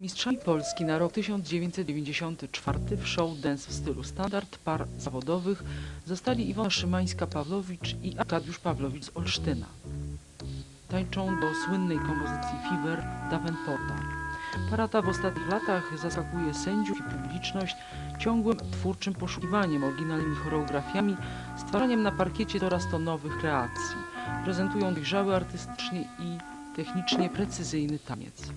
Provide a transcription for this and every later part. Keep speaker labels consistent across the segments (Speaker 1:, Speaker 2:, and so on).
Speaker 1: Mistrzami Polski na rok 1994 w show dance w stylu standard par zawodowych zostali Iwona Szymańska-Pawlowicz i Arkadiusz Pawlowicz z Olsztyna. Tańczą do słynnej kompozycji Fever Davenporta. Para ta w ostatnich latach zaskakuje sędziów i publiczność ciągłym twórczym poszukiwaniem, oryginalnymi choreografiami, stwarzaniem na parkiecie coraz to nowych kreacji. Prezentują dojrzały artystycznie i technicznie precyzyjny taniec.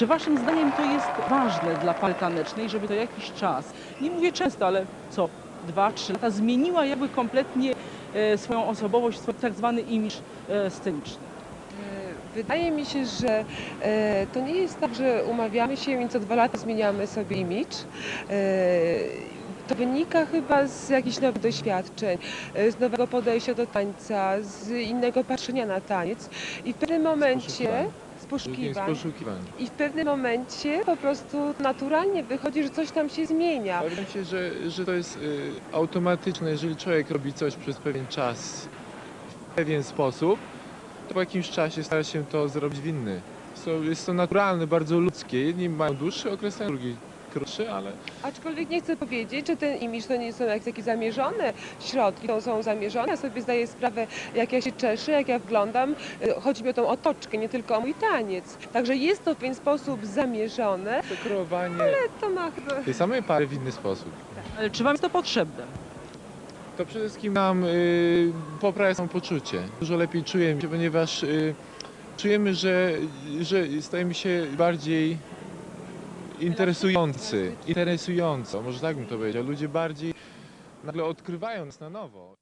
Speaker 1: Czy waszym zdaniem to jest ważne dla pary tanecznej, żeby to jakiś czas, nie mówię często, ale co, dwa, trzy lata, zmieniła jakby kompletnie e, swoją osobowość, swój tak zwany imiż e, sceniczny?
Speaker 2: E, Wydaje mi się, że to nie jest tak, że umawiamy się i co dwa lata zmieniamy sobie imidż. To wynika chyba z jakichś nowych doświadczeń, z nowego podejścia do tańca, z innego patrzenia na taniec. I w pewnym momencie, poszukiwań,
Speaker 3: poszukiwań.
Speaker 2: i w pewnym momencie po prostu naturalnie wychodzi, że coś tam się zmienia.
Speaker 3: Wydaje się, że, że to jest y, automatyczne, jeżeli człowiek robi coś przez pewien czas w pewien sposób, to po jakimś czasie stara się to zrobić w inny. So, jest to naturalne, bardzo ludzkie. Jedni mają dłuższy okres, drugi krótszy, ale
Speaker 2: Aczkolwiek nie chcę powiedzieć, że ten imidż to nie są jakieś takie zamierzone środki, to są zamierzone. Ja sobie zdaję sprawę, jak ja się czeszę, jak ja wyglądam. E, Chodzi mi o tą otoczkę, nie tylko o mój taniec. Także jest to w pewien sposób zamierzone.
Speaker 3: to kreowanie
Speaker 2: To ma chyba...
Speaker 3: tej samej pary w inny sposób.
Speaker 1: Ale czy wam jest to potrzebne?
Speaker 3: To przede wszystkim nam y, poprawia samopoczucie. Dużo lepiej czujemy się, ponieważ y, czujemy, że, że stajemy się bardziej interesujący. Interesująco, może tak bym to powiedział. Ludzie bardziej nagle odkrywają nas na nowo.